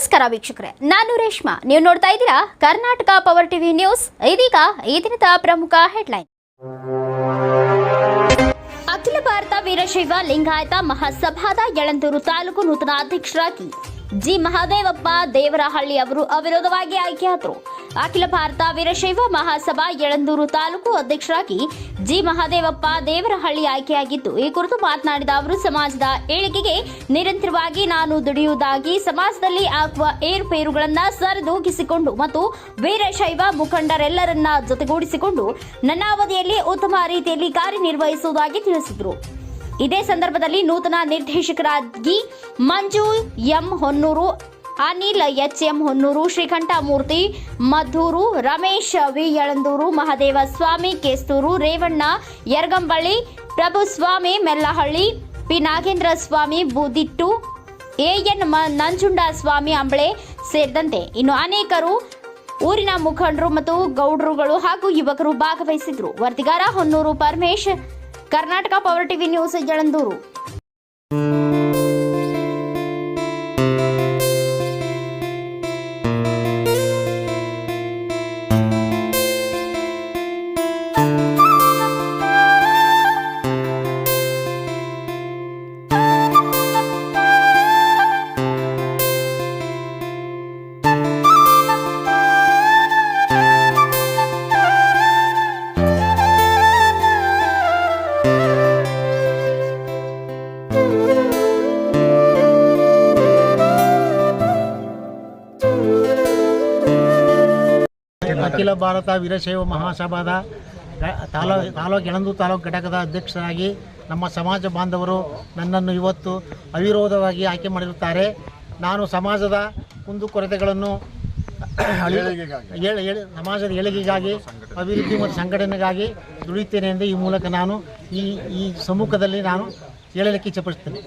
ನಮಸ್ಕಾರ ವೀಕ್ಷಕರೇ, ನಾನು ರೇಷ್ಮಾ. ನೀವು ನೋಡ್ತಾ ಇದ್ದೀರಾ ಕರ್ನಾಟಕ ಪವರ್ ಟಿವಿ ನ್ಯೂಸ್ ಇದೀಗ ಈ ದಿನದ ಪ್ರಮುಖ ಹೆಡ್ಲೈನ್ ಅಖಿಲ ಭಾರತ ವೀರಶೈವ ಲಿಂಗಾಯತ ಮಹಾಸಭಾದ ಯಳಂದೂರು ತಾಲೂಕು ನೂತನ ಅಧ್ಯಕ್ಷರಾಗಿ ಜಿ. ಮಹಾದೇವಪ್ಪ ದೇವರಹಳ್ಳಿ ಅವರು ಅವಿರೋಧವಾಗಿ ಆಯ್ಕೆಯಾದರು. ಅಖಿಲ ಭಾರತ ವೀರಶೈವ ಮಹಾಸಭಾ ಯಳಂದೂರು ತಾಲೂಕು ಅಧ್ಯಕ್ಷರಾಗಿ ಜಿ ಮಹಾದೇವಪ್ಪ ದೇವರಹಳ್ಳಿ ಆಯ್ಕೆಯಾಗಿದ್ದು, ಈ ಕುರಿತು ಮಾತನಾಡಿದ ಅವರು, ಸಮಾಜದ ಏಳಿಗೆಗೆ ನಿರಂತರವಾಗಿ ನಾನು ದುಡಿಯುವುದಾಗಿ ಸಮಾಜದಲ್ಲಿ ಆಗುವ ಏರುಪೇರುಗಳನ್ನು ಸರಿದೂಗಿಸಿಕೊಂಡು ಮತ್ತು ವೀರಶೈವ ಮುಖಂಡರೆಲ್ಲರನ್ನ ಜೊತೆಗೂಡಿಸಿಕೊಂಡು ನನ್ನ ಅವಧಿಯಲ್ಲಿ ಉತ್ತಮ ರೀತಿಯಲ್ಲಿ ಕಾರ್ಯನಿರ್ವಹಿಸುವುದಾಗಿ ತಿಳಿಸಿದರು. ಇದೇ ಸಂದರ್ಭದಲ್ಲಿ ನೂತನ ನಿರ್ದೇಶಕರಾಗಿ Manju M Honnur Anil H M Honnur, Srikantamurthy, Madhur, Ramesh V Yelandur, Mahadeva Swamy, Kesthur, Revanna, Yargamballi Prabhuswamy Mellahalli, P. Nagendra Swamy, Budittu, AN Nanjunda Swamy, Ambale ಸೇರಿದಂತೆ ಇನ್ನು ಅನೇಕರು ಊರಿನ ಮುಖಂಡರು ಮತ್ತು ಗೌಡ್ರುಗಳು ಹಾಗೂ ಯುವಕರು ಭಾಗವಹಿಸಿದ್ರು. ವರದಿಗಾರ Honnur Paramesh, Karnataka power TV news Yelandur Akhila Bharatha Veerashaiva ಮಹಾಸಭಾದ ತಾಲೂ ತಾಲೂಕು ಎಳಂದು ತಾಲೂಕು ಘಟಕದ ಅಧ್ಯಕ್ಷರಾಗಿ ನಮ್ಮ ಸಮಾಜ ಬಾಂಧವರು ನನ್ನನ್ನು ಇವತ್ತು ಅವಿರೋಧವಾಗಿ ಆಯ್ಕೆ ಮಾಡಿರುತ್ತಾರೆ. ನಾನು ಸಮಾಜದ ಕುಂದುಕೊರತೆಗಳನ್ನು ಸಮಾಜದ ಏಳಿಗೆಗಾಗಿ ಅಭಿವೃದ್ಧಿ ಮತ್ತು ಸಂಘಟನೆಗಾಗಿ ದುಡಿಯುತ್ತೇನೆ ಎಂದು ಈ ಮೂಲಕ ನಾನು ಈ ಈ ಸಮ್ಮುಖದಲ್ಲಿ ನಾನು ಹೇಳಲಿಕ್ಕೆ ಇಚ್ಛಪಡಿಸ್ತೇನೆ